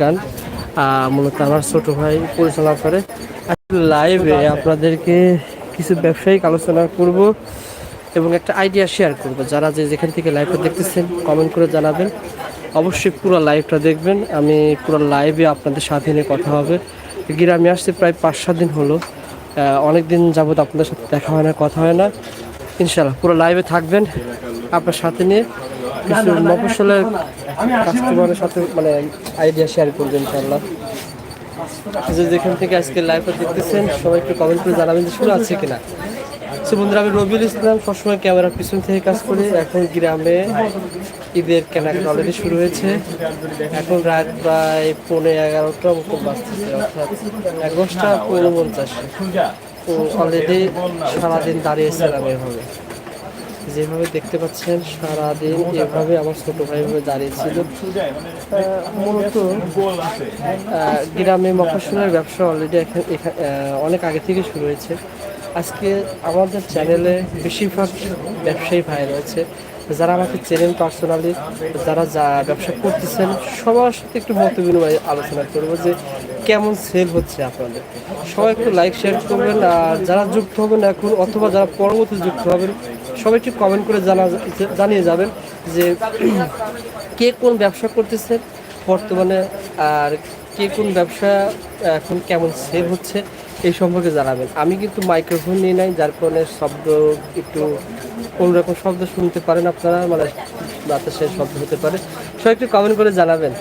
গান মূলত আমার ছোট ভাই পরিচালনা করে। লাইভে আপনাদেরকে কিছু ব্যবসায়িক আলোচনা করব এবং একটা আইডিয়া শেয়ার করব। যারা যে যেখান থেকে লাইভটা দেখতেছেন কমেন্ট করে জানাবেন। অবশ্যই পুরো লাইভটা দেখবেন। আমি পুরো লাইভে আপনাদের সাথে নিয়ে কথা হবে। গ্রামে আসতে প্রায় পাঁচ সাত দিন হলো। অনেক দিন যাবৎ আপনাদের সাথে দেখা হয় না, কথা হয় না। ইনশাল্লাহ পুরো লাইভে থাকবেন। আপনার সাথে নিয়ে কিছু মফসলের কাস্টমারের সাথে মানে আইডিয়া শেয়ার করবেন ইনশাল্লাহ যে যেখান থেকে আজকে লাইভটা দেখতেছেন সবাই একটু কমেন্ট করে জানাবেন যে শুরু আছে কিনা। সো বন্ধুরা আমি রবিউল ইসলাম সবসময় ক্যামেরার পিছন থেকে কাজ করি। এখন গ্রামে ঈদের কেনাকাটা অলরেডি শুরু হয়েছে। এখন রাত প্রায় পৌনে এগারোটা মতো বাজতেছে অর্থাৎ এগারোটা পৌনে পঞ্চাশে তো অলরেডি সারাদিন দাঁড়িয়েছিলাম এভাবে। যেভাবে দেখতে পাচ্ছেন, সারাদিন এভাবে আমার ছোট ভাই ভাবে দাঁড়িয়েছিল মূলত গ্রামে মফসলের ব্যবসা অলরেডি অনেক আগে থেকে শুরু হয়েছে। আজকে আমাদের চ্যানেলে বেশিরভাগ ব্যবসায়ী ভাই রয়েছে। যারা আমাকে চেনেন পার্সোনালি যারা যা ব্যবসা করতেছেন, সবার সাথে একটু মত বিনিময় আলোচনা করব যে কেমন সেল হচ্ছে আপনাদের। সবাই একটু লাইক শেয়ার করবেন, আর যারা যুক্ত হবেন এখন, অথবা যারা পরবর্তী যুক্ত হবেন সবাই একটু কমেন্ট করে জানা জানিয়ে যাবেন যে কে কোন ব্যবসা করতেছে, বর্তমানে, আর কে কোন ব্যবসা এখন কেমন সেল হচ্ছে এই সম্পর্কে জানাবেন। আমি কিন্তু মাইক্রোফোন নিয়ে নাই, যার কারণে শব্দ একটু কোনোরকম শব্দ শুনতে পারেন আপনারা মানে বাতাসের শব্দ হতে পারে। সবাই একটু কমেন্ট করে জানাবেন।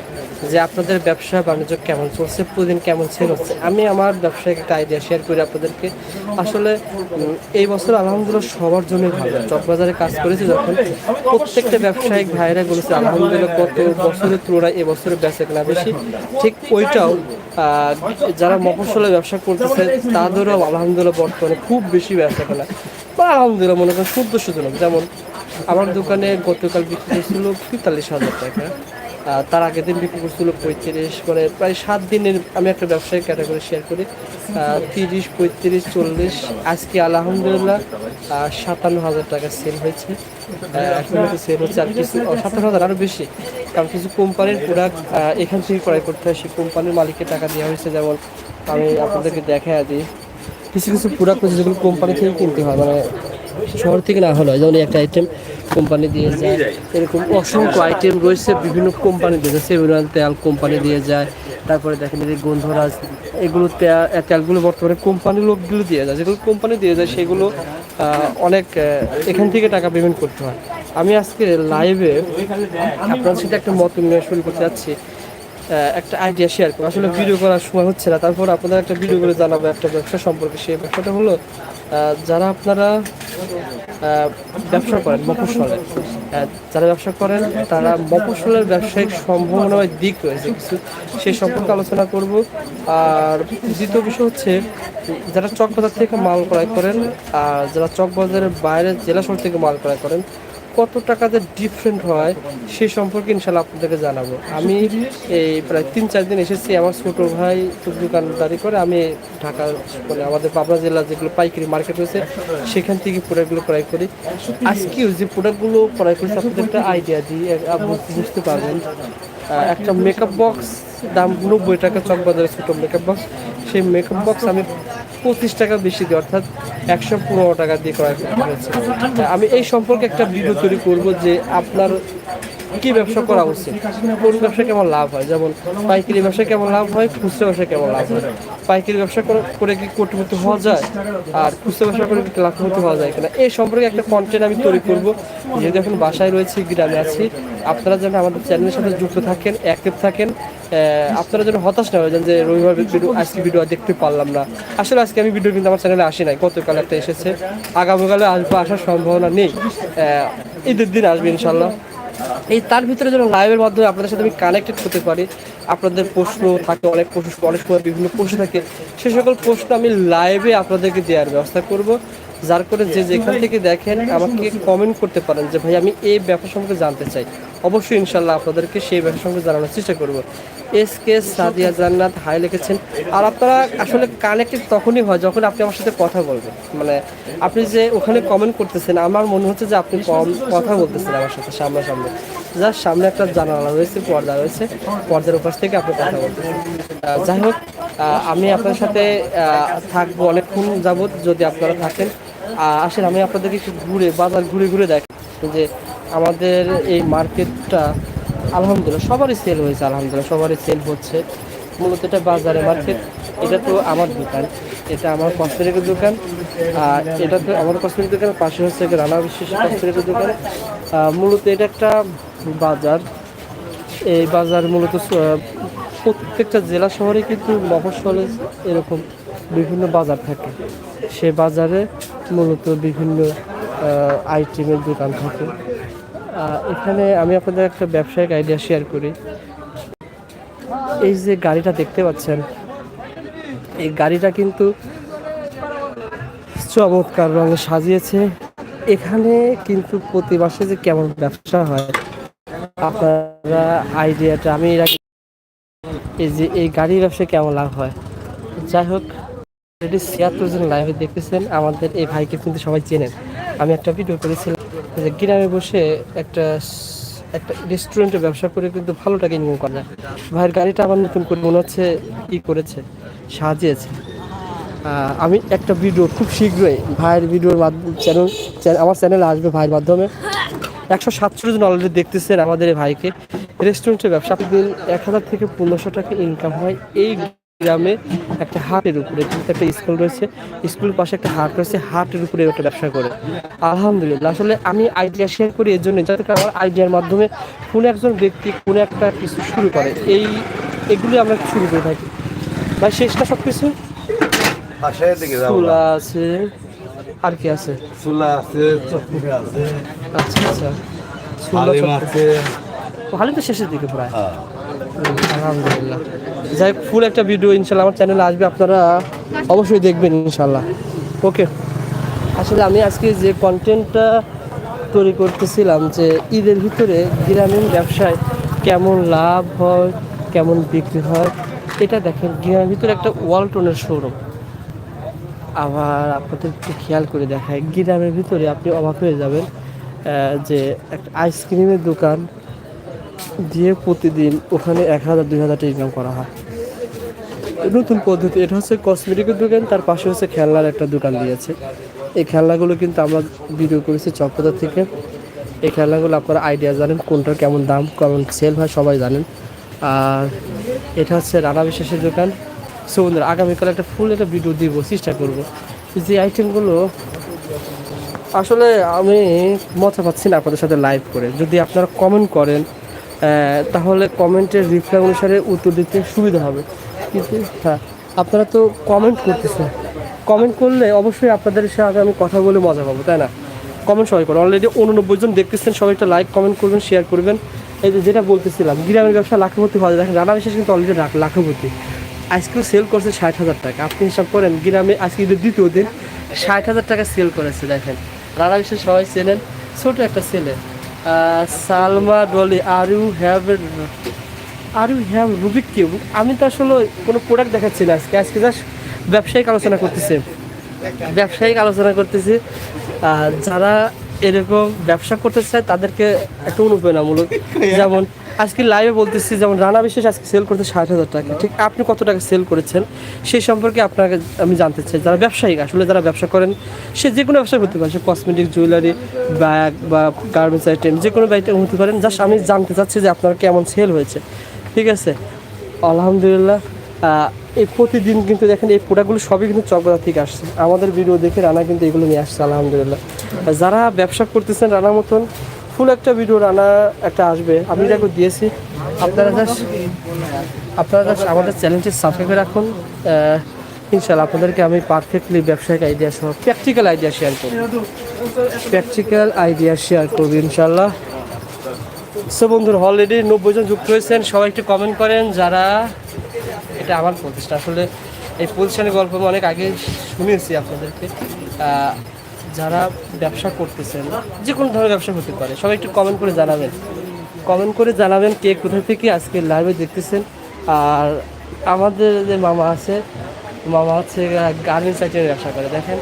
যে আপনাদের ব্যবসা বাণিজ্য কেমন চলছে প্রতিদিন কেমন সেল হচ্ছে আমি আমার ব্যবসায় একটা আইডিয়া শেয়ার করি আপনাদেরকে। আসলে এই বছর আলহামদুলিল্লাহ সবার জন্য ভালো। চকবাজারে কাজ করেছি যখন, প্রত্যেকটা ব্যবসায়িক ভাইরা বলেছে, আলহামদুলিল্লাহ কত বছরের তুলনায় এবছরে বেচে কেনা বেশি। ঠিক ওইটাও যারা মফসলে ব্যবসা করতেছে, তাদেরও আলহামদুলিল্লাহ বর্তমানে খুব বেশি ব্যবসা কেনা বা আলহামদুলিল্লাহ মনে করেন শুদ্ধ শুধুজনক যেমন, আমার দোকানে গতকাল বিক্রি হয়েছিল পঁয়তাল্লিশ হাজার টাকা। তার আগের দিন বিক্রি করছিল পঁয়ত্রিশ মানে প্রায় সাত দিনের আমি একটা ব্যবসায়ী ক্যাটাগরি শেয়ার করি। তিরিশ, পঁয়ত্রিশ, চল্লিশ, আজকে আলহামদুলিল্লাহ সাতান্ন হাজার টাকা সেল হয়েছে। এখন সেল হচ্ছে আর কিছু সাতান্ন হাজার আরও বেশি। কারণ কিছু কোম্পানির প্রোডাক্ট এখান থেকে ক্রয় করতে হয়, সেই কোম্পানির মালিকের টাকা দেওয়া হয়েছে। যেমন আমি আপনাদেরকে দেখা দিই কিছু কিছু প্রোডাক্ট যেগুলো কোম্পানি থেকে কিনতে হয় মানে শহর থেকে না হলো যেমন একটা আইটেম কোম্পানি দিয়ে যায়। এরকম অসংখ্য আইটেম রয়েছে, বিভিন্ন কোম্পানি দিয়ে যায়। সেভেনাল তেল কোম্পানি দিয়ে যায়। তারপরে দেখেন যে গন্ধরাজ, এগুলো তেলগুলো বর্তমানে কোম্পানির লোকগুলো দিয়ে যায়। যেগুলো কোম্পানি দিয়ে যায়, সেগুলো অনেক এখান থেকে টাকা পেমেন্ট করতে হয়। আমি আজকে লাইভে আপনার সাথে একটা মত বিনিময় শুরু করতে যাচ্ছি। একটা আইডিয়া শেয়ার করব। আসলে ভিডিও করার সময় হচ্ছে না। তারপর আপনাদের একটা ভিডিও করে জানাব একটা ব্যবসা সম্পর্কে। সেই ব্যবসাটা হলো যারা আপনারা ব্যবসা করেন মফসলে যারা ব্যবসা করেন, তারা মফস্বলের ব্যবসায়িক সম্ভাবনাময় দিক রয়েছে কিছু। সে সম্পর্কে আলোচনা করব। আর দ্বিতীয় বিষয় হচ্ছে, যারা চকবাজার থেকে মাল ক্রয় করেন আর যারা চকবাজারের বাইরে জেলা শহর থেকে মাল ক্রয় করেন কত টাকাতে ডিফারেন্ট হয় সেই সম্পর্কে ইনশাল্লাহ আপনাদেরকে জানাব। আমি এই প্রায় তিন, চার দিন এসেছি, আমার ছোট ভাই দোকানদারি করে আমি ঢাকা মানে আমাদের পাবনা জেলার যেগুলো পাইকারি মার্কেট রয়েছে, সেখান থেকে প্রোডাক্টগুলো ক্রয় করি। আজকেও যে প্রোডাক্টগুলো ক্রয় করছি, আপনাদের একটা আইডিয়া দিই বুঝতে পারবেন। একটা মেকআপ বক্স দাম নব্বই টাকা, চকবাজারের ছোটো মেকআপ বক্স সেই মেকআপ বক্স আমি পঁচিশ টাকা বেশি দিই, অর্থাৎ একশো পনেরো টাকা দিয়ে ক্রয় করতে আমি এই সম্পর্কে একটা ভিডিও তৈরি করব যে আপনার কি ব্যবসা করা উচিত? কোন ব্যবসা কেমন লাভ হয়? যেমন পাইকারি ব্যবসা কেমন লাভ হয়, খুচরা ব্যবসা কেমন লাভ হয়? পাইকারি ব্যবসা করে- কি কোটিপতি হওয়া যায়? আর খুচরা ব্যবসা করে কি লাখপতি হওয়া যায় কিনা? এই সম্পর্কে একটা কন্টেন্ট আমি তৈরি করব। যেহেতু এখন বাসায় রয়েছি, গ্রামে আছি, আপনারা যেন আমাদের চ্যানেলের সাথে যুক্ত থাকেন অ্যাক্টিভ থাকেন আপনারা যেন হতাশ না হয়ে যে রবিবার ভিডিও, আজকে ভিডিও দেখতে পারলাম না। আসলে আজকে আমি ভিডিও কিন্তু আমার চ্যানেলে আসি নাই, গতকাল একটা এসেছে। আগামীকালে আসব আসার সম্ভাবনা নেই। ঈদের দিন আসবে ইনশাল্লাহ। এই তার ভিতরে যেন লাইভের মাধ্যমে আপনাদের সাথে আমি কানেক্টেড হতে পারি, আপনাদের প্রশ্ন থাকে, অনেক প্রশ্ন, অনেক সময় বিভিন্ন প্রশ্ন থাকে, সে সকল প্রশ্ন আমি লাইভে আপনাদেরকে দেওয়ার ব্যবস্থা করব। যার করে যে যেখান থেকে দেখেন, আমাকে কমেন্ট করতে পারেন যে, ভাই, আমি এই ব্যাপার সম্পর্কে জানতে চাই। অবশ্যই ইনশাল্লাহ আপনাদেরকে সেই ব্যবসা সঙ্গে জানানোর চেষ্টা করব। এস কে সাদিয়া জান্নাত হাই লিখেছেন। আর আপনারা আসলে কানেক্টেড তখনই হয় যখন আপনি আমার সাথে কথা বলবেন। মানে আপনি যে ওখানে কমেন্ট করতেছেন, আমার মনে হচ্ছে যে আপনি কম কথা বলতেছেন আমার সাথে সামনাসামনি। যার সামনে একটা জানালা রয়েছে, পর্দা রয়েছে। পর্দার উপাস থেকে আপনি কথা বলতেছেন। যাই হোক আমি আপনার সাথে থাকব অনেকক্ষণ যাবত যদি আপনারা থাকেন। আসেন, আমি আপনাদেরকে একটু ঘুরে, বাজার ঘুরে ঘুরে দেখ। যে আমাদের এই মার্কেটটা আলহামদুলিল্লাহ সবারই সেল হয়েছে, আলহামদুলিল্লাহ সবারই সেল হচ্ছে। মূলত এটা বাজারে মার্কেট এটা তো আমার দোকান, এটা আমার কসমেটিকের দোকান, আর এটা তো আমার কসমেটিক দোকানের পাশে হচ্ছে রানা বিশেষ কসমেটিকের দোকান। মূলত এটা একটা বাজার। এই বাজার মূলত প্রত্যেকটা জেলা শহরে কিন্তু মফস্বলে এরকম বিভিন্ন বাজার থাকে। সে বাজারে মূলত বিভিন্ন আইটেমের দোকান থাকে। এখানে আমি আপনাদের একটা ব্যবসায়িক আইডিয়া শেয়ার করি। এই যে গাড়িটা দেখতে পাচ্ছেন, এই গাড়িটা কিন্তু চমৎকার রঙে সাজিয়েছে। এখানে কিন্তু প্রতি মাসে যে কেমন ব্যবসা হয়, আপনারা আইডিয়াটা আমি এই যে এই গাড়ির ব্যবসায় কেমন লাভ হয়। যাই হোক অলরেডি ছিয়াত্তর জন লাইভে দেখতেছেন, আমাদের এই ভাইকে কিন্তু সবাই চেনেন। আমি একটা ভিডিও করেছিলাম। গ্রামে বসে একটা একটা রেস্টুরেন্টে ব্যবসা করে কিন্তু ভালো টাকা ইনকাম করা যায়। ভাইয়ের গাড়িটা আমার নতুন করে মনে হচ্ছে ই করেছে, সাজিয়েছে। আমি একটা ভিডিও খুব শীঘ্রই ভাইয়ের ভিডিওর মাধ্যমে চ্যানেল আমার চ্যানেলে আসবে ভাইয়ের মাধ্যমে। একশো সাতষট্টি জন অলরেডি দেখতেছেন আমাদের ভাইকে। রেস্টুরেন্টের ব্যবসা এক হাজার থেকে পনেরোশো টাকা ইনকাম হয় এই গ্রামে একটা হাটের উপরে কিন্তু একটা স্কুল রয়েছে স্কুলের পাশে একটা হাট রয়েছে হাটের উপরে একটা ব্যবসা করে। আলহামদুলিল্লাহ আসলে আমি আইডিয়া শেয়ার করি এর জন্য যাতে আমার আইডিয়ার মাধ্যমে কোনো একজন ব্যক্তি কোনো একটা কিছু শুরু করে। এই এগুলি আমরা শুরু করে থাকি। ভাই শেষটা সব কিছু আছে আর কি আছে? চুলা আছে আচ্ছা আচ্ছা। আছে। ভালো তো শেষের দিকে প্রায়। হ্যাঁ। আলহামদুলিল্লাহ। যাই ফুল একটা ভিডিও ইনশাল্লাহ আমার চ্যানেলে আসবে, আপনারা অবশ্যই দেখবেন ইনশাল্লাহ। ওকে আসলে আমি আজকে যে কন্টেন্টটা তৈরি করতেছিলাম যে ঈদের ভিতরে গ্রামীণ ব্যবসায় কেমন লাভ হয়, কেমন বিক্রি হয়, এটা দেখেন, গ্রামের ভিতরে একটা ওয়ালটনের শোরুম আবার আপনাদের একটু খেয়াল করে দেখায় গ্রামের ভিতরে আপনি অবাক হয়ে যাবেন যে একটা আইসক্রিমের দোকান দিয়ে প্রতিদিন ওখানে এক হাজার, দুই হাজার ইনকাম করা হয়। নতুন পদ্ধতি, এটা হচ্ছে কসমেটিকের দোকান, তার পাশে হচ্ছে খেলনার একটা দোকান দিয়েছে। এই খেলনাগুলো কিন্তু আমরা ভিডিও করেছি চকবাজার থেকে। এই খেলনাগুলো আপনারা আইডিয়া জানেন কোনটার কেমন দাম, কেমন সেল হয়, সবাই জানেন। আর এটা হচ্ছে রানা বিশ্বাসের দোকান। সো বন্ধুরা, আগামীকাল একটা ফুল একটা ভিডিও দিব, চেষ্টা করব। যে আইটেমগুলো আসলে আমি মজা পাচ্ছি না আপনাদের সাথে লাইভ করে। যদি আপনারা কমেন্ট করেন তাহলে কমেন্টের রিপ্লাই অনুসারে উত্তর দিতে সুবিধা হবে। কিন্তু হ্যাঁ আপনারা তো কমেন্ট করতেছেন। কমেন্ট করলে অবশ্যই আপনাদের সাথে আমি কথা বলে মজা পাবো, তাই না? কমেন্ট সবাই করেন অলরেডি উননব্বই জন দেখতেছেন, সবাই একটা লাইক কমেন্ট করবেন শেয়ার করবেন। এই যে যেটা বলতেছিলাম, গ্রামের ব্যবসা লাখপতি হওয়া যায়। দেখেন রানা বিশেষ কিন্তু অলরেডি লাখপতি। আইসক্রিম সেল করছে ষাট হাজার টাকা। আপনি হিসাব করেন, গ্রামে আজকে ঈদের দ্বিতীয় দিন ষাট হাজার টাকা সেল করেছে, দেখেন। রানা বিশেষ সবাই চেনেন, ছোটো একটা ছেলে। Salma Dolly are you have are you have Rubik cube আমি তো আসলে কোনো প্রোডাক্ট দেখাচ্ছি না আজকে। আজকে জাস্ট ব্যবসায়িক আলোচনা করতেছি। ব্যবসায়িক আলোচনা করতেছি। যারা এরকম ব্যবসা করতে চায় তাদেরকে একটা অনুপ্রেরণামূলক যেমন আজকে লাইভে বলতেছি যেমন রানা বিশেষ আজকে সেল করতে ষাট হাজার টাকা। ঠিক আপনি কত টাকা সেল করেছেন? সেই সম্পর্কে আপনাকে আমি জানতে চাই। যারা ব্যবসায়িক আসলে যারা ব্যবসা করেন সে যে কোনো ব্যবসা করতে পারে সে কসমেটিক জুয়েলারি ব্যাগ বা গার্মেন্টস আইটেম যে কোনো আইটেম হতে পারেন। জাস্ট আমি জানতে চাচ্ছি যে আপনার কেমন সেল হয়েছে। ঠিক আছে? আলহামদুলিল্লাহ। এই প্রতিদিন কিন্তু দেখেন এই প্রোডাক্টগুলো সবই কিন্তু চকবাজার থেকে আসছে। আমাদের ভিডিও দেখে রানা কিন্তু এগুলো নিয়ে আসছে, আলহামদুলিল্লাহ। যারা ব্যবসা করতেছেন রানার মতন ফুল একটা ভিডিও রানা একটা আসবে। আমি এটাকে দিয়েছি, আপনারা জাস্ট আপনারা জাস্ট আমাদের চ্যানেলটি সাবস্ক্রাইব রাখুন। ইনশাল্লাহ আপনাদেরকে আমি পারফেক্টলি ব্যবসায়িক আইডিয়া সহ প্র্যাকটিক্যাল আইডিয়া শেয়ার করব। প্র্যাকটিক্যাল আইডিয়া শেয়ার করব ইনশাল্লাহ সো বন্ধুরা অলরেডি নব্বই জন যুক্ত হয়েছেন, সবাই একটু কমেন্ট করেন, যারা এটা আমার প্রতিষ্ঠা আসলে এই প্রতিষ্ঠানের গল্প আমি অনেক আগে শুনেছি আপনাদেরকে। যারা ব্যবসা করতেছেন যে কোনো ধরনের ব্যবসা হতে পারে, সবাই একটু কমেন্ট করে জানাবেন। কমেন্ট করে জানাবেন কে কোথা থেকে আজকে লাইভে দেখতেছেন। আর আমাদের যে মামা আছে, মামা হচ্ছে গার্মেন্টস আইটেমের ব্যবসা করে। দেখেন,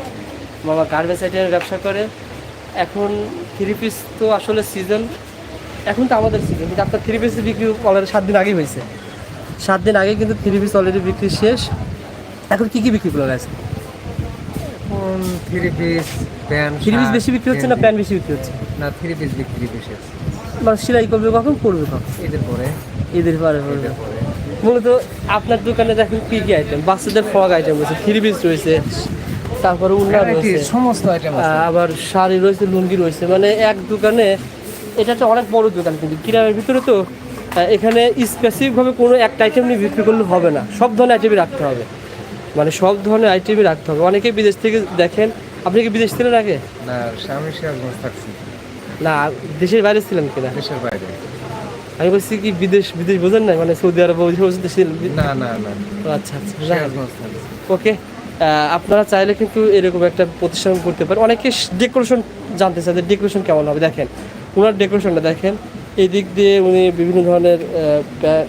মামা গার্মেন্টস আইটেমের ব্যবসা করে। এখন থ্রি পিস তো আসলে সিজন এখন তো আমাদের সিজন কিন্তু আপনার থ্রি পিস বিক্রি অলরেডি সাত দিন আগেই হয়েছে। সাত দিন আগে কিন্তু থ্রি পিস অলরেডি বিক্রি শেষ। এখন কি কি বিক্রি করে গেছে three piece pant three piece বেশি বিক্রি হচ্ছে না প্যান্ট। বেশি বিক্রি হচ্ছে? না থ্রি পিস বিক্রি বেশি মানে সেলাই করবে কখন? করবে কখন? এদের পরে। ঈদের পরে পরে। মূলত আপনার দোকানে দেখেন কি কি আইটেম বাচ্চাদের ফ্রক আইটেম রয়েছে থ্রি পিস রয়েছে তারপরে উন্না Variety, রয়েছে সমস্ত আইটেম আবার শাড়ি রয়েছে লুঙ্গি রয়েছে মানে এক দোকানে এটা তো অনেক বড় দোকান কিন্তু গ্রামের ভিতরে তো এখানে স্পেসিফিকভাবে কোনো একটা আইটেম নিয়ে বিক্রি করলে হবে না। সব ধরনের আইটেমই রাখতে হবে। মানে সব ধরনের আইটেমই রাখতে হবে। অনেকে বিদেশ থেকে দেখেন আপনি কি বিদেশ ছিলেন আগে? না স্বামী সিরাজগঞ্জ থাকছি। না দেশের বাইরে ছিলেন কিনা? দেশের বাইরে। আমি বলছি কি বিদেশ বিদেশ বোঝেন না মানে সৌদি আরব না না না আচ্ছা আচ্ছা ওকে আপনারা চাইলে কিন্তু এরকম একটা প্রতিষ্ঠান করতে পারেন। অনেকে ডেকোরেশন জানতে চায় যে ডেকোরেশন কেমন হবে? দেখেন ওনার ডেকোরেশনটা দেখেন। এই দিক দিয়ে উনি বিভিন্ন ধরনের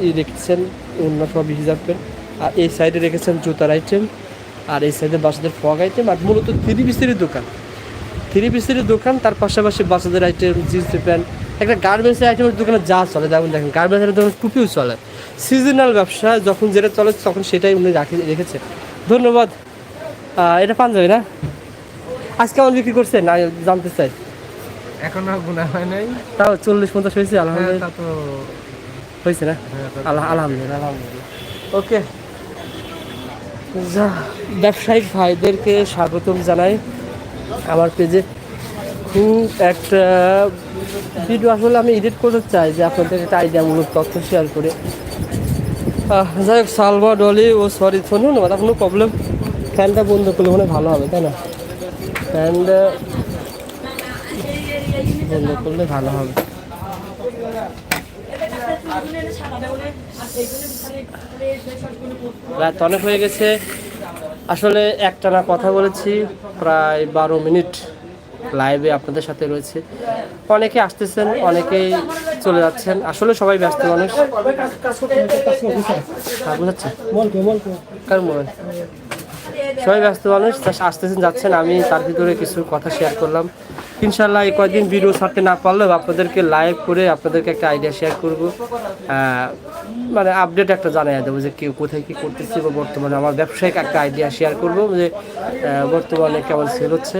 ই রেখেছেন, অন্য সব পেন। আর এই সাইডে রেখেছেন জুতার আইটেম আর এই সাইডে বাচ্চাদের ফগ আইটেম আর মূলত থ্রি পিসের দোকান। থ্রি পিসের দোকান, তার পাশাপাশি বাচ্চাদের আইটেম জিন্স প্যান্ট একটা গার্মেন্টসের আইটেমের দোকানে যা চলে যেমন দেখেন গার্মেন্টসের দোকানে টুপিও চলে। সিজনাল ব্যবসা, যখন যেটা চলে, তখন সেটাই উনি রাখি রেখেছে ধন্যবাদ। এটা পাঞ্জাবি না? আজকে কেমন বিক্রি করছে না, জানতে চাই। এখনও গুণা হয় নাই। তাও চল্লিশ পঞ্চাশ হয়েছে হ্যাঁ, আলহামদুলিল্লাহ। তা তো হয়েছে না? হ্যাঁ, আল্লাহ আলহামদুলিল্লাহ আলহামদুলিল্লাহ। ওকে। যা ব্যবসায়িক ভাইদেরকে স্বাগতম জানাই আমার পেজে। খুব একটা ভিডিও আসলে আমি এডিট করতে চাই যে আপনাদের একটা আইডিয়ামূলক তথ্য শেয়ার করে। যাই হোক সালমা ডলি ও সরি শুনুন ওটা কোনো প্রবলেম ফ্যানটা বন্ধ করলে মনে ভালো হবে তাই না? ফ্যানটা বন্ধ করলে ভালো হবে। রাত অনেক হয়ে গেছে। আসলে একটানা কথা বলেছি, প্রায় বারো মিনিট লাইভে আপনাদের সাথে রয়েছে। অনেকে আসতেছেন, অনেকেই চলে যাচ্ছেন। আসলে সবাই ব্যস্ত মানুষ। সবাই ব্যস্ত মানুষ আসতেছেন, যাচ্ছেন। আমি তার ভিতরে কিছু কথা শেয়ার করলাম। ইনশাল্লাহ এই কয়েকদিন ভিডিও ছাড়তে না পারলেও আপনাদেরকে লাইভ করে আপনাদেরকে একটা আইডিয়া শেয়ার করব। মানে আপডেট একটা জানাই দেবো যে কেউ কোথায় কী করতেছে বা বর্তমানে আমার ব্যবসায়িক একটা আইডিয়া শেয়ার করব যে বর্তমানে কেমন সেল হচ্ছে।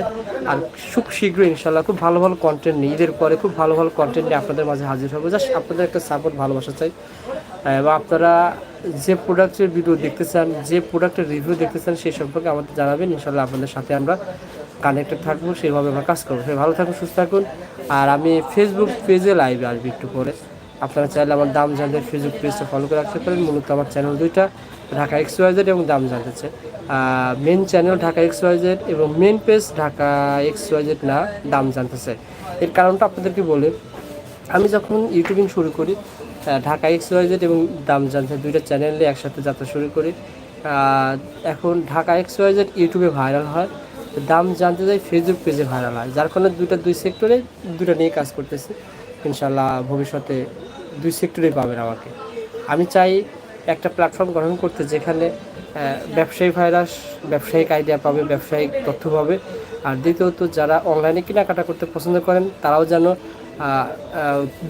আর খুব শীঘ্রই ইনশাল্লাহ খুব ভালো ভালো কন্টেন্ট নিয়ে, ঈদের পরে খুব ভালো ভালো কন্টেন্ট নিয়ে আপনাদের মাঝে হাজির হব। জাস্ট আপনাদের একটা সাপোর্ট ভালোবাসা চাই। এবং আপনারা যে প্রোডাক্টের ভিডিও দেখতে চান, যে প্রোডাক্টের রিভিউ দেখতে চান সেই সম্পর্কে আমাদের জানাবেন। ইনশাল্লাহ আপনাদের সাথে আমরা কানেক্টেড থাকব, সেভাবে আমরা কাজ করব। সে ভালো থাকুন, সুস্থ থাকুন। আর আমি ফেসবুক পেজে লাইভে আসব একটু পরে। আপনারা চাইলে আমার দাম জানতে ফেসবুক পেজটা ফলো করে রাখতে পারেন। মূলত আমার চ্যানেল দুইটা, ঢাকা এক্স ওয়াইজেড এবং দাম জানতে চাই। Main channel Dhaka X Y Z এবং main page Dhaka X Y Z না, দাম জানতে চাই। এর কারণটা আপনাদেরকে বলে, আমি যখন ইউটিউবিং শুরু করি ঢাকা এক্স ওয়াইজেড এবং দাম জানতে দুইটা চ্যানেলে একসাথে যাত্রা শুরু করি। এখন ঢাকা এক্স ওয়াইজেড ইউটিউবে ভাইরাল হয়। দাম জানতে যাই ফেসবুক পেজে ভাইরাল হয়। যার কারণে দুইটা দুই সেক্টরে দুটো নিয়ে কাজ করতেছি। ইনশাল্লাহ ভবিষ্যতে দুই সেক্টরেই পাবেন আমাকে। আমি চাই একটা প্ল্যাটফর্ম গঠন করতে যেখানে ব্যবসায়ী ভাইরাস, ব্যবসায়িক আইডিয়া পাবে, ব্যবসায়িক তথ্য পাবে। আর দ্বিতীয়ত যারা অনলাইনে কেনাকাটা করতে পছন্দ করেন, তারাও যেন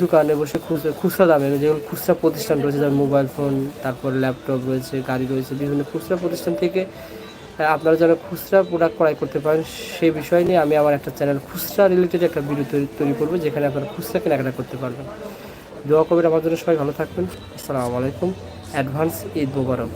দোকানে বসে খুচরা খুচরা দামে যেগুলো খুচরা প্রতিষ্ঠান রয়েছে, যেমন মোবাইল ফোন তারপর ল্যাপটপ রয়েছে, গাড়ি রয়েছে, বিভিন্ন খুচরা প্রতিষ্ঠান থেকে আপনারা যারা খুচরা প্রোডাক্ট ক্রয় করতে পারেন সেই বিষয় নিয়ে আমি আমার একটা চ্যানেল খুচরা রিলেটেড একটা ভিডিও তৈরি করব, যেখানে আপনারা খুচরা কেনাকাটা করতে পারবেন। দোয়া করবেন আমার জন্য, সবাই ভালো থাকবেন। আসসালামু আলাইকুম। অ্যাডভান্স ঈদ মুবারক।